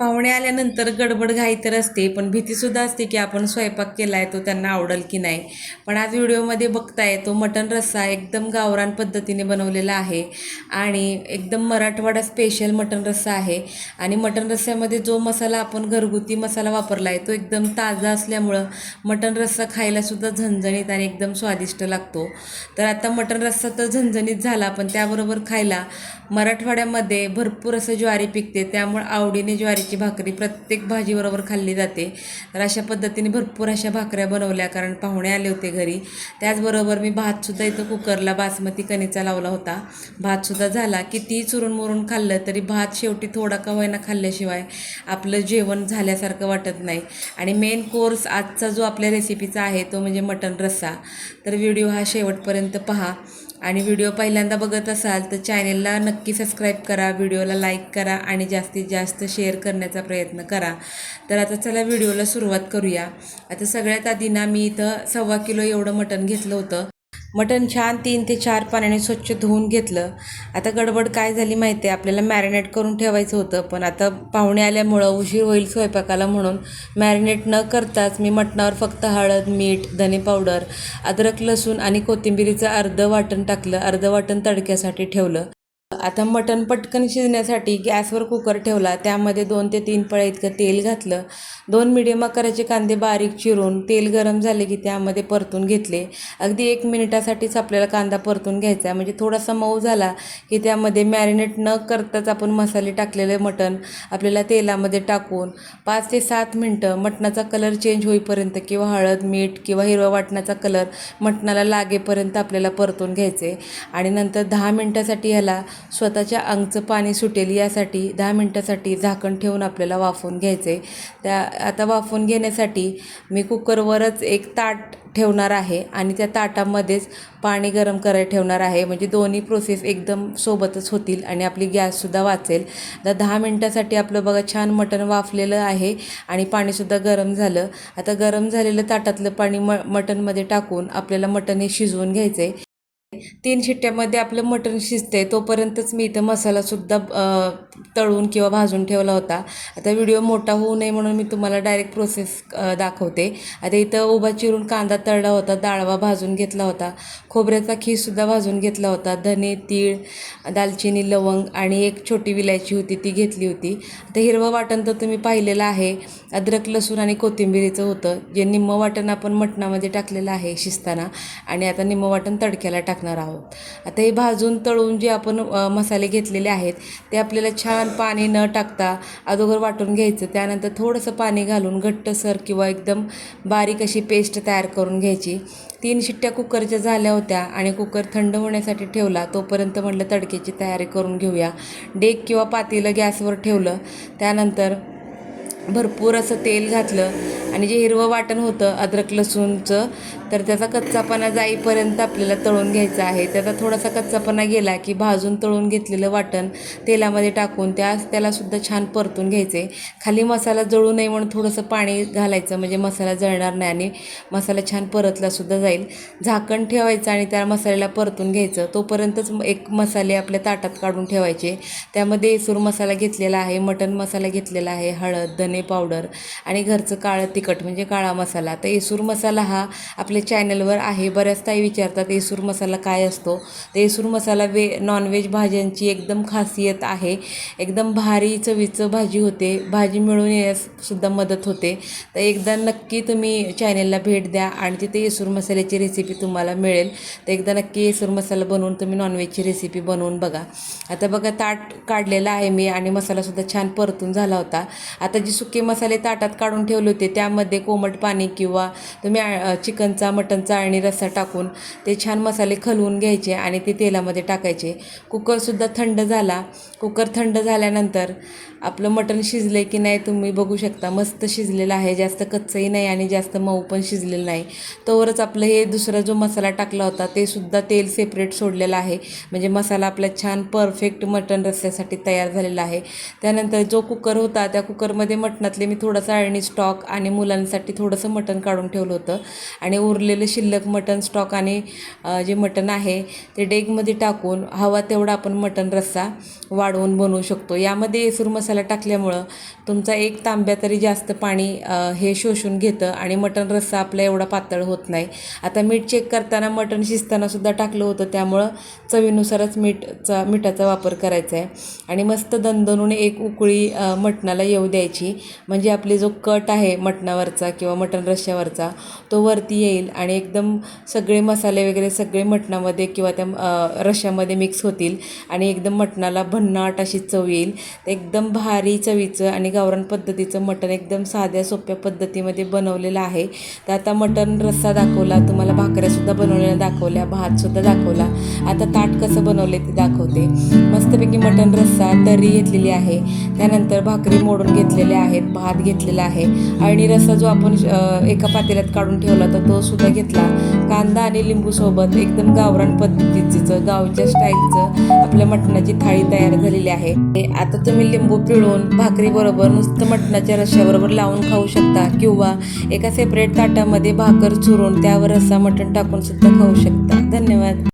पाहुणे आल्यानंतर गडबड घाई तर असते पण भीतीसुद्धा असते की आपण स्वयंपाक केला आहे तो त्यांना आवडेल की नाही. पण आज व्हिडिओमध्ये बघताय तो मटण रस्सा एकदम गावरान पद्धतीने बनवलेला आहे आणि एकदम मराठवाडा स्पेशल मटण रस्सा आहे. आणि मटण रस्स्यामध्ये जो मसाला आपण घरगुती मसाला वापरला आहे तो एकदम ताजा असल्यामुळं मटण रस्सा खायलासुद्धा झणझणीत आणि एकदम स्वादिष्ट लागतो. तर आता मटण रस्सा तर झणझणीत झाला पण त्याबरोबर खायला मराठवाड्यामध्ये भरपूर असं ज्वारी पिकते त्यामुळे आवडीने ज्वारी ज्वारीची भाकरी प्रत्येक भाजीबरोबर खाल्ली जाते. तर अशा पद्धतीने भरपूर अशा भाकऱ्या बनवल्या कारण पाहुणे आले होते घरी. त्याचबरोबर मी भातसुद्धा इथं कुकरला बासमती कणीचा लावला होता. भातसुद्धा झाला कितीही चुरून मुरून खाल्लं तरी भात शेवटी थोडा का होईना खाल्ल्याशिवाय आपलं जेवण झाल्यासारखं वाटत नाही. आणि मेन कोर्स आजचा जो आपल्या रेसिपीचा आहे तो म्हणजे मटण रस्सा. तर व्हिडिओ हा शेवटपर्यंत पहा. आणि व्हिडिओ पहिल्यांदा बघत असाल तर चॅनेलला नक्की सबस्क्राईब करा व्हिडिओला लाईक करा आणि जास्तीत जास्त शेअर करण्याचा प्रयत्न करा. तर आता चला व्हिडिओला सुरुवात करूया. आता सगळ्यात आधी ना मी इथं सव्वा किलो एवढं मटण घेतलं होतं. मटण छान तीन ते चार पाण्याने स्वच्छ धुवून घेतलं. आता गडबड काय झाली माहिती आहे? आपल्याला मॅरिनेट करून ठेवायचं होतं पण आता पाहुणे आल्यामुळं उशीर होईल स्वयंपाकाला म्हणून मॅरिनेट न करताच मी मटणावर फक्त हळद मीठ धने पावडर अद्रक लसूण आणि कोथिंबिरीचं अर्धं वाटण टाकलं. अर्धं वाटण तडक्यासाठी ठेवलं. आता मटण पटकन शिजण्यासाठी गॅसवर कुकर ठेवला. त्यामध्ये दोन ते तीन पळ्या इतकं तेल घातलं. दोन मिडियम आकाराचे कांदे बारीक चिरून तेल गरम झाले की त्यामध्ये परतून घेतले. अगदी एक मिनिटासाठीच आपल्याला कांदा परतून घ्यायचा म्हणजे थोडासा मऊ झाला की त्यामध्ये मॅरिनेट न करताच आपण मसाले टाकलेले मटण आपल्याला तेलामध्ये टाकून पाच ते सात मिनटं मटणाचा कलर चेंज होईपर्यंत किंवा हळद मीठ किंवा हिरवा वाटणाचा कलर मटणाला लागेपर्यंत आपल्याला परतून घ्यायचे. आणि नंतर दहा मिनटासाठी ह्याला स्वतःच्या अंगचं पाणी सुटेल यासाठी दहा मिनटासाठी झाकण ठेवून आपल्याला वाफवून घ्यायचं आहे त्या आता वाफवून घेण्यासाठी मी कुकरवरच एक ताट ठेवणार आहे आणि त्या ताटामध्येच पाणी गरम करायला ठेवणार आहे. म्हणजे दोन्ही प्रोसेस एकदम सोबतच होतील आणि आपली गॅससुद्धा वाचेल. तर दहा मिनटासाठी आपलं बघा छान मटण वाफलेलं आहे आणि पाणीसुद्धा गरम झालं. आता गरम झालेलं ताटातलं पाणी म मटणमध्ये टाकून आपल्याला मटण हे शिजवून घ्यायचं आहे तीन शिट्ट्यामध्ये आपलं मटण शिजतंय तोपर्यंतच मी इथं मसालासुद्धा तळून किंवा भाजून ठेवला होता. आता व्हिडिओ मोठा होऊ नये म्हणून मी तुम्हाला डायरेक्ट प्रोसेस दाखवते. आता इथं उभा चिरून कांदा तळला होता डाळवा भाजून घेतला होता. खोबऱ्याचा खीससुद्धा भाजून घेतला होता. धने तीळ दालचिनी लवंग आणि एक छोटी विलायची होती ती घेतली होती. आता हिरवं वाटण तर तुम्ही पाहिलेलं आहे. अद्रक लसूण आणि कोथिंबिरीचं होतं. जे निम्मं वाटण आपण मटणामध्ये टाकलेलं आहे शिजताना. आणि आता निम्मं वाटण तडक्याला टाकणार आहोत. आता हे भाजून तळून जे आपण मसाले घेतलेले आहेत ते आपल्याला छान पाणी न टाकता अगोदर वाटून घ्यायचं. त्यानंतर थोडंसं पाणी घालून घट्टसर किंवा एकदम बारीक अशी पेस्ट तयार करून घ्यायची. तीन शिट्ट्या कुकरच्या झाल्या होत्या आणि कुकर थंड होण्यासाठी ठेवला. तोपर्यंत म्हटलं तडक्याची तयारी करून घेऊया. डेक किंवा पातेलं गॅसवर ठेवलं. त्यानंतर भरपूर असं तेल घातलं आणि जे हिरवं वाटण होतं अद्रक लसूणचं तर त्याचा कच्चापणा जाईपर्यंत आपल्याला तळून घ्यायचा आहे. त्याचा थोडासा कच्चापणा गेला की भाजून तळून घेतलेलं वाटण तेलामध्ये टाकून त्या त्यालासुद्धा छान परतून घ्यायचे. खाली मसाला जळू नये म्हणून थोडंसं पाणी घालायचं म्हणजे मसाला जळणार नाही आणि मसाला छान परतलासुद्धा जाईल. झाकण ठेवायचं आणि त्या मसाल्याला परतून घ्यायचं. तोपर्यंतच एक मसाले आपल्या ताटात काढून ठेवायचे. त्यामध्ये सूर मसाला घेतलेला आहे मटण मसाला घेतलेला आहे हळद धने पावडर आणि घरचं काळं तिखट म्हणजे काळा मसाला. तर येसूर मसाला हा आपल्या चॅनलवर आहे. बऱ्याच ताई विचारतात येसूर मसाला काय असतो? तर येसूर मसाला वे नॉनव्हेज भाज्यांची एकदम खासियत आहे. एकदम भारी चवीचं भाजी होते. भाजी मिळून येण्याससुद्धा मदत होते. तर एकदा नक्की तुम्ही चॅनेलला भेट द्या आणि तिथे येसूर मसाल्याची रेसिपी तुम्हाला मिळेल. तर एकदा नक्की येसूर मसाला बनवून तुम्ही नॉनव्हेजची रेसिपी बनवून बघा. आता बघा ताट काढलेला आहे मी आणि मसालासुद्धा छान परतून झाला होता. आता जी सुक मसाले ताटात काढून ठेवले होते. त्यामध्ये कोमट पाणी किंवा तुम्ही चिकनचा मटनचा आणि रस्सा टाकून ते छान मसाले खलवून घ्यायचे आणि ते तेलामध्ये टाकायचे. कुकरसुद्धा थंड झाला. कुकर थंड झाल्यानंतर आपलं मटण शिजले की नाही तुम्ही बघू शकता. मस्त शिजलेलं आहे. जास्त कच्चंही नाही आणि जास्त मऊ पण शिजलेलं नाही. तोवरच आपलं हे दुसरा जो मसाला टाकला होता ते सुद्धा तेल सेपरेट सोडलेलं आहे. म्हणजे मसाला आपला छान परफेक्ट मटण रस्स्यासाठी तयार झालेला आहे. त्यानंतर जो कुकर होता त्या कुकरमध्ये मट मटणातले मी थोडासा अळणी स्टॉक आणि मुलांसाठी थोडंसं मटण काढून ठेवलं होतं. आणि उरलेलं शिल्लक मटण स्टॉक आणि जे मटण आहे ते डेगमध्ये टाकून हवा तेवढा आपण मटण रस्सा वाढवून बनवू शकतो. यामध्ये येसूर मसाला टाकल्यामुळं तुमचा एक तांब्या तरी जास्त पाणी हे शोषून घेतं आणि मटण रस्सा आपला एवढा पातळ होत नाही. आता मीठ चेक करताना मटण शिजताना सुद्धा टाकलं होतं. त्यामुळं चवीनुसारच मीठचा मिठाचा वापर करायचा आहे आणि मस्त दणदणून एक उकळी मटणाला येऊ द्यायची. म्हणजे आपले जो कट आहे मटणावरचा किंवा मटण रश्श्यावरचा तो वरती येईल आणि एकदम सगळे मसाले वगैरे सगळे मटणामध्ये किंवा त्या रश्श्यामध्ये मिक्स होतील आणि एकदम मटणाला भन्नाट अशी चव येईल. तर एकदम भारी चवीचं आणि गावरान पद्धतीचं मटण एकदम साध्या सोप्या पद्धतीमध्ये बनवलेलं आहे. तर आता मटण रस्सा दाखवला तुम्हाला भाकऱ्यासुद्धा बनवलेल्या दाखवल्या भातसुद्धा दाखवला. आता ताट कसं बनवले ते दाखवते. मस्तपैकी मटण रस्सा तर्री घेतलेली आहे. त्यानंतर भाकरी मोडून घेतलेल्या आहेत भात घेतलेला आहे. आणि रस्सा जो आपण एका पातेल्यात काढून ठेवला तर तो सुद्धा घेतला. कांदा आणि लिंबू सोबत एकदम गावरान पद्धतीचं गावच्या स्टाईलचं आपल्या मटणाची थाळी तयार झालेली आहे. आता तुम्ही लिंबू पिळून भाकरी बरोबर नुसतं मटणाच्या रश्श्याबरोबर लावून खाऊ शकता किंवा एका सेपरेट ताटामध्ये भाकर चुरून त्यावर रस्सा मटण टाकून सुद्धा खाऊ शकता. धन्यवाद.